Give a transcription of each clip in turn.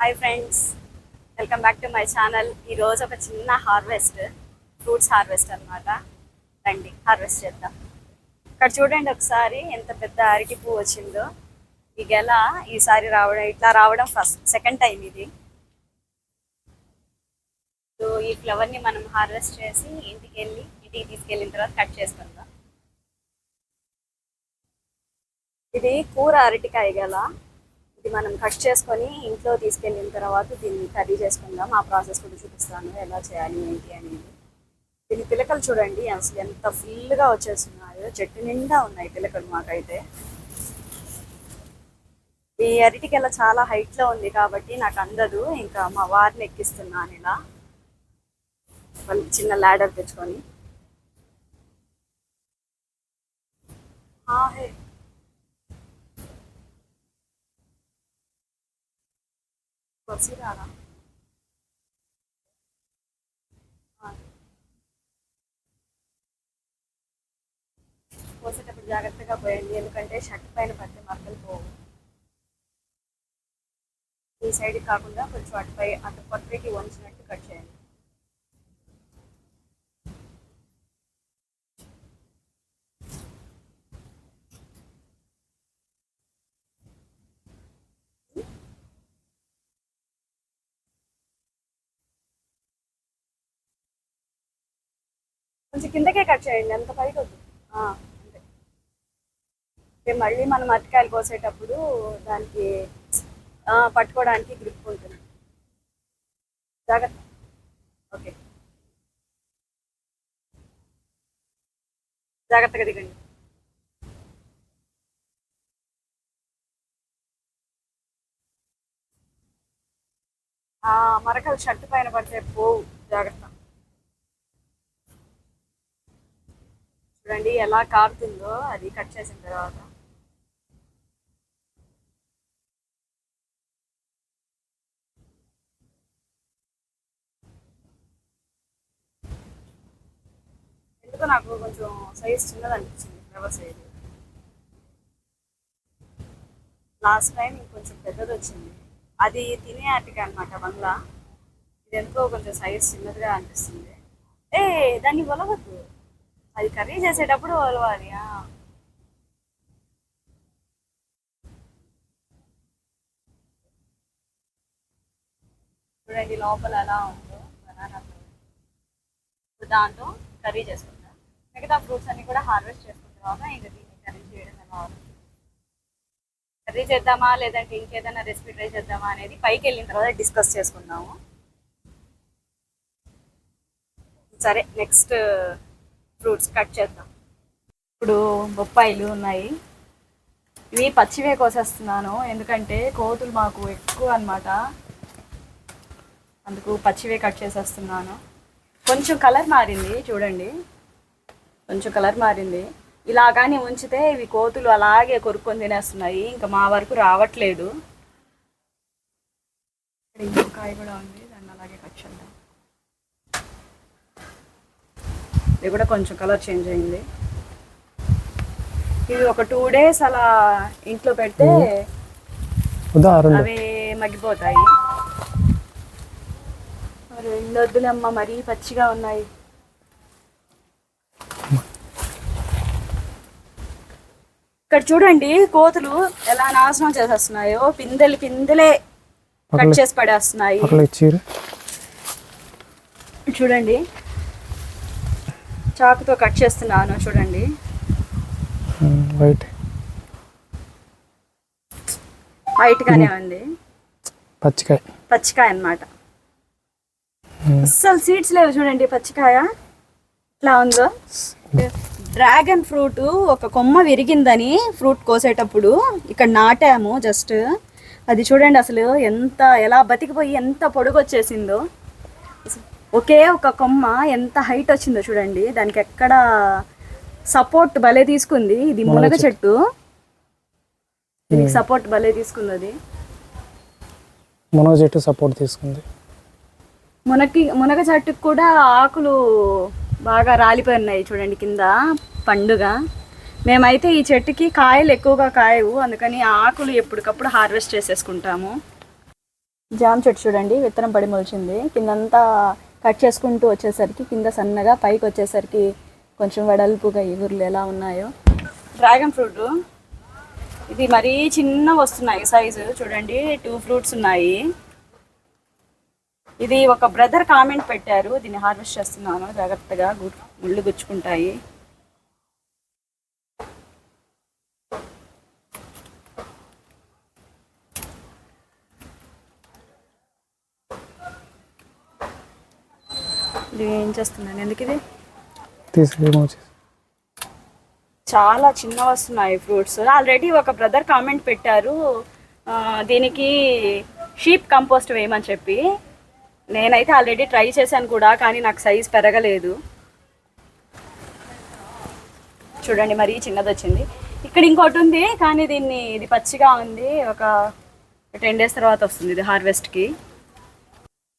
Hi friends welcome back to my channel ఈరోజు ఒక చిన్న హార్వెస్ట్ ఫ్రూట్స్ హార్వెస్ట్ అన్నమాట. రండి హార్వెస్ట్ చేద్దాం. ఇక్కడ చూడండి ఒకసారి ఎంత పెద్ద అరటి పువ్వు వచ్చిందో. ఈ గెల ఈసారి రావడం ఇట్లా రావడం ఫస్ట్ సెకండ్ టైం ఇది. సో ఈ ఫ్లవర్ని మనం హార్వెస్ట్ చేసి ఇంటికి వెళ్ళి ఇంటికి తీసుకెళ్ళిన తర్వాత కట్ చేసుకుందాం. ఇది కూర అరటికాయ గల. మనం కట్ చేసుకొని ఇంట్లో తీసుకెళ్ళిన తర్వాత దీన్ని కర్రీ చేసుకుందాం. ఆ ప్రాసెస్ కూడా చూపిస్తాను. ఎలా చేయాలి ఏంటి అనేది. దీని పిలకలు చూడండి. అసలు ఎంత ఫుల్గా వచ్చేస్తున్నాయో. చెట్టు నిండా ఉన్నాయి పిలకలు మాకైతే. ఈ అరటికెల చాలా హైట్లో ఉంది కాబట్టి నాకు అందదు. ఇంకా మా వారిని ఎక్కిస్తున్నాను ఇలా. వాళ్ళు చిన్న ల్యాడర్ తెచ్చుకొని. ఆ, హే. పోసేటప్పుడు జాగ్రత్తగా పోయండి ఎందుకంటే షర్ట్ పైన పడితే మరకలు పోవు. ఈ సైడ్ కాకుండా కొంచెం అటుపై అటు పక్కకి వంచినట్టు కట్ చేయండి. కొంచెం కిందకే కట్ చేయండి ఎంత పైకి వద్దు. అంతే. మళ్ళీ మనం అరటికాయలు కోసేటప్పుడు దానికి ఆ, పట్టుకోవడానికి గ్రిప్ ఉంటుంది. జాగ్రత్త. ఓకే. జాగ్రత్తగా దిగండి. ఆ, మరకలు షర్ట్ పైన పడితే పోవు. జాగ్రత్త. చూడండి ఎలా కారుతుందో అది కట్ చేసిన తర్వాత. ఎందుకో నాకు కొంచెం సైజ్ చిన్నది అనిపించింది ఫ్లవర్ సైజ్ లాస్ట్ టైం కొంచెం పెద్దది వచ్చింది. అది తినే ఆటకి అనమాట బంగ్లా. ఇది ఎందుకో కొంచెం సైజ్ చిన్నదిగా అనిపిస్తుంది. ఏ దాన్ని వలవద్దు అది కర్రీ చేసేటప్పుడు వలవాలి చూడండి లోపల అలా ఉందో బనానా ఇప్పుడు దాంతో కర్రీ చేసుకుందాం. మిగతా ఫ్రూట్స్ అన్ని కూడా హార్వెస్ట్ చేసుకున్న తర్వాత ఇంకా దీన్ని కర్రీ చేయడం ఎలా అవుతుంది? కర్రీ చేద్దామా లేదంటే ఇంకేదైనా రెసిపీ ట్రై చేద్దామా అనేది పైకి వెళ్ళిన తర్వాత డిస్కస్ చేసుకుందాము. సరే నెక్స్ట్ ఫ్రూట్స్ కట్ చేద్దాం. ఇప్పుడు బొప్పాయిలు ఉన్నాయి. ఇవి పచ్చివే కోసేస్తున్నాను. ఎందుకంటే కోతులు మాకు ఎక్కువ అన్నమాట. అందుకు పచ్చివే కట్ చేసేస్తున్నాను. కొంచెం కలర్ మారింది చూడండి. కొంచెం కలర్ మారింది. ఇలా కానీ ఉంచితే ఇవి కోతులు అలాగే కొరుక్కొని తినేస్తున్నాయి. ఇంకా మా వరకు రావట్లేదు. ఇక్కడ కాయ కూడా ఉంది దాన్ని అలాగే కట్ చేద్దాం ఇది కూడా కొంచెం కలర్ చేంజ్ అయింది. ఇవి ఒక టూ డేస్ అలా ఇంట్లో పెడితే అవి మగ్గిపోతాయి. వద్దులేమ్మ మరీ పచ్చిగా ఉన్నాయి. ఇక్కడ చూడండి కోతులు ఎలా నాశనం చేసేస్తున్నాయో పిందెలు పిందెలే కట్ చేసి పడేస్తున్నాయి. చూడండి. చాకుతో కట్ చేస్తున్నాను చూడండి. వైట్. వైట్ గానే ఉంది. పచ్చికాయ. పచ్చికాయ అన్నమాట. అస్సలు సీడ్స్ లేవు చూడండి పచ్చికాయ. ఇట్లా ఉందో? డ్రాగన్ ఫ్రూట్ ఒక కొమ్మ విరిగిందని ఫ్రూట్ కోసేటప్పుడు ఇక్కడ నాటాము జస్ట్. అది చూడండి అసలు ఎంత ఎలా బతికిపోయి ఎంత పొడుగు వచ్చేసిందో ఒకే ఒక కొమ్మ ఎంత హైట్ వచ్చిందో చూడండి. దానికి ఎక్కడ సపోర్ట్ భలే తీసుకుంది. ఇది మునగ చెట్టు. దీనికి సపోర్ట్ భలే తీసుకుంది అది. మునగ చెట్టు సపోర్ట్ తీసుకుంది. మునకి మునగ చెట్టుకు కూడా ఆకులు బాగా రాలిపోయి ఉన్నాయి చూడండి కింద పండుగ. మేమైతే ఈ చెట్టుకి కాయలు ఎక్కువగా కాయవు. అందుకని ఆకులు ఎప్పటికప్పుడు హార్వెస్ట్ చేసేసుకుంటాము. జామ చెట్టు చూడండి విత్తనం పడి మొలిచింది. కిందంతా కట్ చేసుకుంటూ వచ్చేసరికి కింద సన్నగా పైకి వచ్చేసరికి కొంచెం వెడల్పుగా ఎగురులు ఎలా ఉన్నాయో. Dragon fruit. ఇది మరీ చిన్న వస్తున్నాయి సైజు. చూడండి టూ ఫ్రూట్స్ ఉన్నాయి. ఇది ఒక బ్రదర్ కామెంట్ పెట్టారు. దీన్ని హార్వెస్ట్ చేస్తున్నాను. జాగ్రత్తగా ముళ్ళు గుచ్చుకుంటాయి. ఇది ఏం చేస్తున్నాను ఎందుకు ఇది? చాలా చిన్న వస్తున్నాయి ఫ్రూట్స్. ఆల్రెడీ ఒక బ్రదర్ కామెంట్ పెట్టారు దీనికి షీప్ కంపోస్ట్ వేయమని చెప్పి. నేనైతే ఆల్రెడీ ట్రై చేశాను కూడా కానీ నాకు సైజ్ పెరగలేదు. చూడండి మరీ చిన్నది వచ్చింది. ఇక్కడ ఇంకోటి ఉంది కానీ దీన్ని ఇది పచ్చిగా ఉంది. ఒక టెన్ డేస్ తర్వాత వస్తుంది ఇది హార్వెస్ట్కి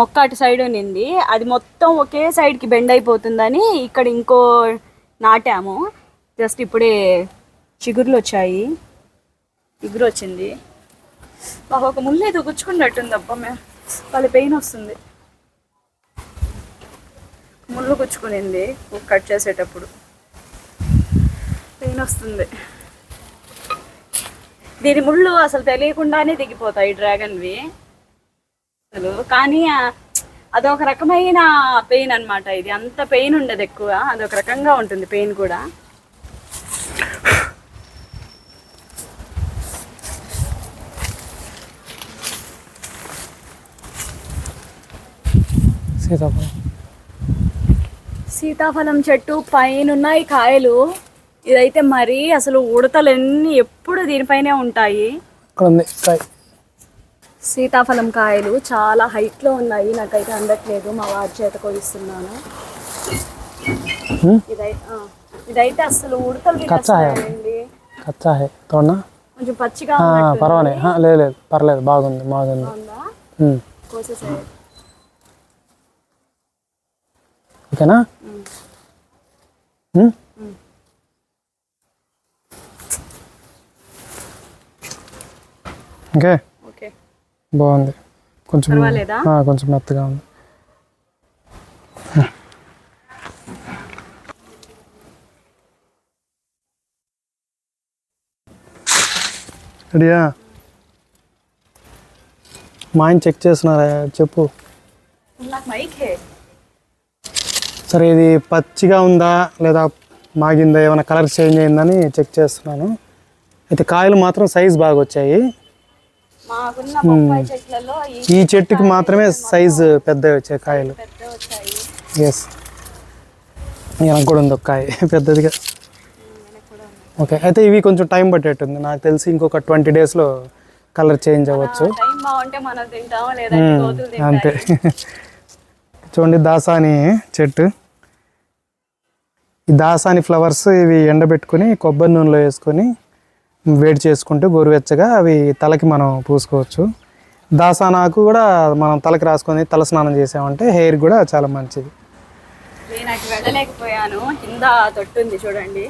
మొక్క అటు సైడ్ ఉన్నింది. అది మొత్తం ఒకే సైడ్కి బెండ్ అయిపోతుందని ఇక్కడ ఇంకో నాటాము. జస్ట్ ఇప్పుడే చిగుర్లు వచ్చాయి. చిగురు వచ్చింది. మాకు ఒక ముళ్ళు ఏదో గుచ్చుకున్నట్టుంది అబ్బా మే వాళ్ళ పెయిన్ వస్తుంది. ముళ్ళు గుచ్చుకునింది కట్ చేసేటప్పుడు. పెయిన్ వస్తుంది. దీని ముళ్ళు అసలు తెలియకుండానే దిగిపోతాయి డ్రాగన్వి. అసలు. కానీ అదొక రకమైన పెయిన్ అన్నమాట ఇది. అంత పెయిన్ ఉండదు ఎక్కువ. అదొక రకంగా ఉంటుంది పెయిన్ కూడా. సీతాఫలం. సీతాఫలం చెట్టు పైన ఉన్నాయి కాయలు. ఇదైతే మరీ అసలు ఉడతలు ఎన్ని ఎప్పుడు దీనిపైనే ఉంటాయి. ఇక్కడ ఉంది కాయ. సీతాఫలం కాయలు చాలా హైట్లో ఉన్నాయి. నాకైతే అందట్లేదు. మా వారి చేత కోయిస్తున్నాను? ఇదైతే అసలు ఉడతలు కచ్చా హై. తినేస్తాయండి కచ్చా హే తోడనా కొంచెం పచ్చిగా పర్వాలేదు లేదు లేదు. పర్లేదు. బాగుంది. బాగుంది. ఓకేనా? ఓకే. బాగుంది. కొంచెం కొంచెం మెత్తగా ఉంది. రెడీయా మా ఆయన చెక్ చేస్తున్నారా? చెప్పు. సరే ఇది పచ్చిగా ఉందా లేదా మాగిందా? ఏమైనా కలర్ చేంజ్ అయిందని చెక్ చేస్తున్నాను. అయితే కాయలు మాత్రం సైజ్ బాగా వచ్చాయి. మాకున్న బొప్పాయి చెట్లలో ఈ చెట్టుకి మాత్రమే సైజు పెద్ద వచ్చాయి కాయలు. పెద్ద వచ్చాయి. ఎస్ నాకు కూడా ఉంది ఒక కాయ పెద్దదిగా. ఓకే అయితే ఇవి కొంచెం టైం పట్టేట్టుంది. నాకు తెలిసి ఇంకొక ట్వంటీ డేస్లో కలర్ చేంజ్ అవ్వచ్చు. అంతే. చూడండి దాసాని చెట్టు. ఈ దాసాని ఫ్లవర్స్ ఇవి ఎండబెట్టుకొని కొబ్బరి నూనెలో వేసుకొని వేడి చేసుకుంటే గోరువెచ్చగా అవి తలకి మనం పూసుకోవచ్చు. దాసానాకు కూడా మనం తలకి రాసుకొని తల స్నానం చేసామంటే హెయిర్ కూడా చాలా మంచిది. నేను అటు వెళ్ళలేకపోయాను. కింద తొట్టుంది చూడండి.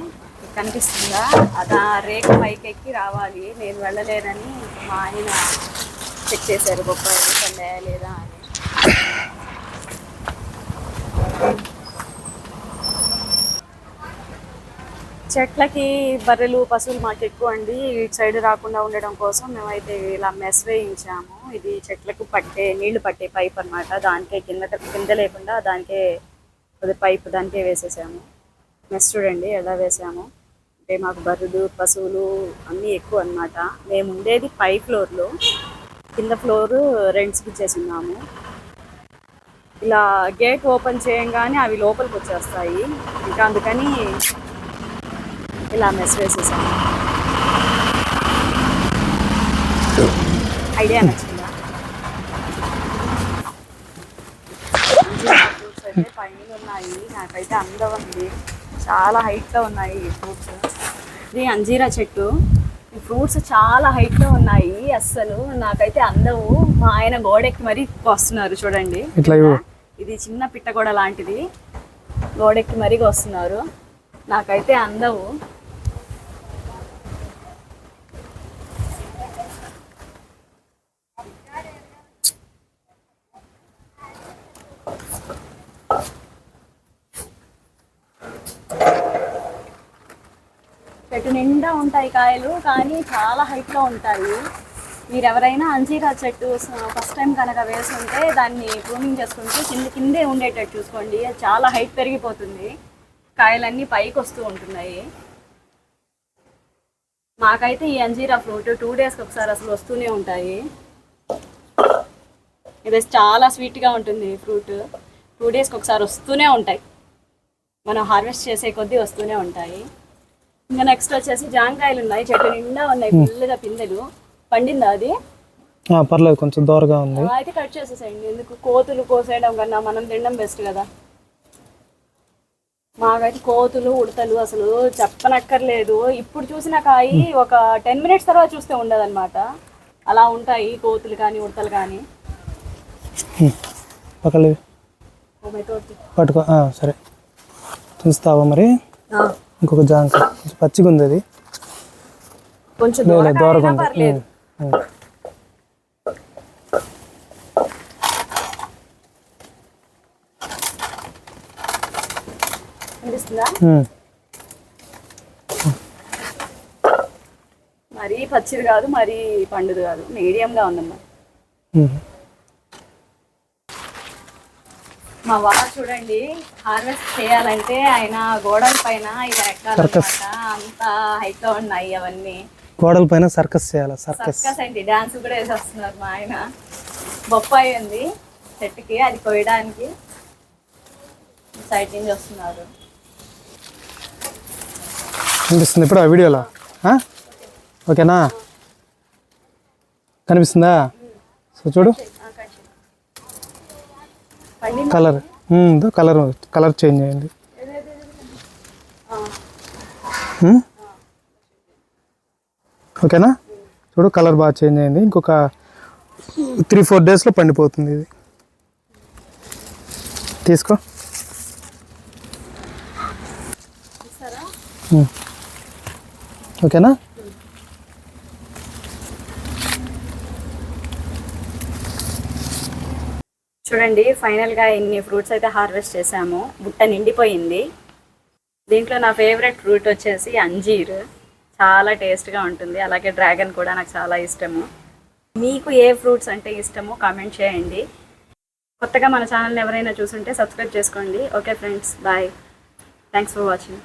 కనిపిస్తుందా? అదా రేఖ పైకెక్కి రావాలి. నేను వెళ్ళలేనని మా ఆయన చెక్ చేశారు బొప్పాయి లేదా? అని. చెట్లకి బర్రెలు పశువులు మాకు ఎక్కువ అండి. ఇటు సైడ్ రాకుండా ఉండడం కోసం మేమైతే ఇలా మెస్ వేయించాము. ఇది చెట్లకు పట్టే నీళ్ళు పట్టే పైప్ అన్నమాట. దానికే కింద కింద లేకుండా దానికే అది పైప్ దానికే వేసేసాము. మెస్ చూడండి ఎలా వేసాము. అంటే మాకు బర్రెలు పశువులు అన్నీ ఎక్కువ అన్నమాట. మేము ఉండేది పై ఫ్లోర్లో. కింద ఫ్లోర్ రెంట్స్కి ఇచ్చేసున్నాము ఇలా గేట్ ఓపెన్ చేయంగానే అవి లోపలికి వచ్చేస్తాయి. ఇంకా అందుకని ఇలా మెస్ వేసేసాము ఐడియా నచ్చిందా? ఫ్రూట్స్ అయితే పైన ఉన్నాయి. నాకైతే అందం ఉంది. చాలా హైట్లో ఉన్నాయి ఈ ఫ్రూట్స్ ఇది అంజీరా చెట్టు. ఈ ఫ్రూట్స్ చాలా హైట్లో ఉన్నాయి అస్సలు. నాకైతే అందవు మా ఆయన గోడెక్కి మరీ వస్తున్నారు చూడండి. ఇది చిన్న పిట్టగోడ లాంటిది. గోడెక్కి మరీ వస్తున్నారు. నాకైతే అందవు చెట్టు నిండా ఉంటాయి కాయలు కానీ చాలా హైట్లో ఉంటాయి. మీరు ఎవరైనా అంజీరా చెట్టు ఫస్ట్ టైం కనుక వేసుంటే దాన్ని ప్రూనింగ్ చేసుకుంటూ కింద కిందే ఉండేటట్టు చూసుకోండి. అది చాలా హైట్ పెరిగిపోతుంది. కాయలన్నీ పైకి వస్తూ ఉంటున్నాయి. మాకైతే ఈ అంజీరా ఫ్రూట్ టూ డేస్కి ఒకసారి అసలు వస్తూనే ఉంటాయి. ఇది చాలా స్వీట్గా ఉంటుంది ఫ్రూట్. టూ డేస్కి ఒకసారి వస్తూనే ఉంటాయి. మనం హార్వెస్ట్ చేసే కొద్దీ వస్తూనే ఉంటాయి. ఇంకా నెక్స్ట్ వచ్చేసి జాంకాయలు ఉన్నాయి. చెట్టు నిండా ఉన్నాయి ఫుల్గా పిందెలు. పండిందా అది? పర్లేదు కొంచెం దూరగా ఉంది. అయితే కట్ చేసేసేయండి. ఎందుకు? కోతులు కోసేయడం కన్నా మనం తినడం బెస్ట్ కదా. మాకైతే కోతులు ఉడతలు అసలు చెప్పనక్కర్లేదు. ఇప్పుడు చూసిన కాయి ఒక టెన్ మినిట్స్ తర్వాత చూస్తే ఉండదన్నమాట. అలా ఉంటాయి కోతులు కానీ ఉడతలు కానీ. గాడ్. పట్టుకో. సరే. చూస్తావా మరి? ఇంకొక జాంకాయ కొంచెం పచ్చిగా ఉంది అది. కొంచెం దూరగా ఉంది. మరీ పచ్చిది కాదు మరీ పండుది కాదు. మీడియంగా ఉందమ్మా మా వారు చూడండి హార్వెస్ట్ చేయాలంటే ఆయన గోడల పైన ఇలా ఎక్కాలన్నమాట అంత హైట్లో ఉన్నాయి అవన్నీ. గోడల పైన సర్కస్ చేయాలి? సర్కస్ సర్కస్ ఏంటి డాన్స్ కూడా వేసేస్తున్నారు మా ఆయన. బొప్పాయి ఉంది. చెట్టుకి అది కొయ్యడానికి సైడ్ నుంచి వస్తున్నారు. కనిపిస్తుంది ఇప్పుడు ఆ వీడియోలో? ఓకేనా? కనిపిస్తుందా? సో చూడు. కలర్. కలర్ కలర్ చేంజ్ అయింది. ఓకేనా? చూడు కలర్ బాగా చేంజ్ అయింది. ఇంకొక త్రీ ఫోర్ డేస్లో పండిపోతుంది ఇది. తీసుకో. ఓకేనా? చూడండి ఫైనల్గా ఇన్ని ఫ్రూట్స్ అయితే హార్వెస్ట్ చేసాము బుట్ట నిండిపోయింది. దీంట్లో నా ఫేవరెట్ ఫ్రూట్ వచ్చేసి అంజీర్. చాలా టేస్ట్గా ఉంటుంది. అలాగే డ్రాగన్ కూడా నాకు చాలా ఇష్టము. మీకు ఏ ఫ్రూట్స్ అంటే ఇష్టమో కామెంట్ చేయండి. కొత్తగా మన ఛానల్ని ఎవరైనా చూసుంటే సబ్స్క్రైబ్ చేసుకోండి. Okay friends bye. Thanks for watching.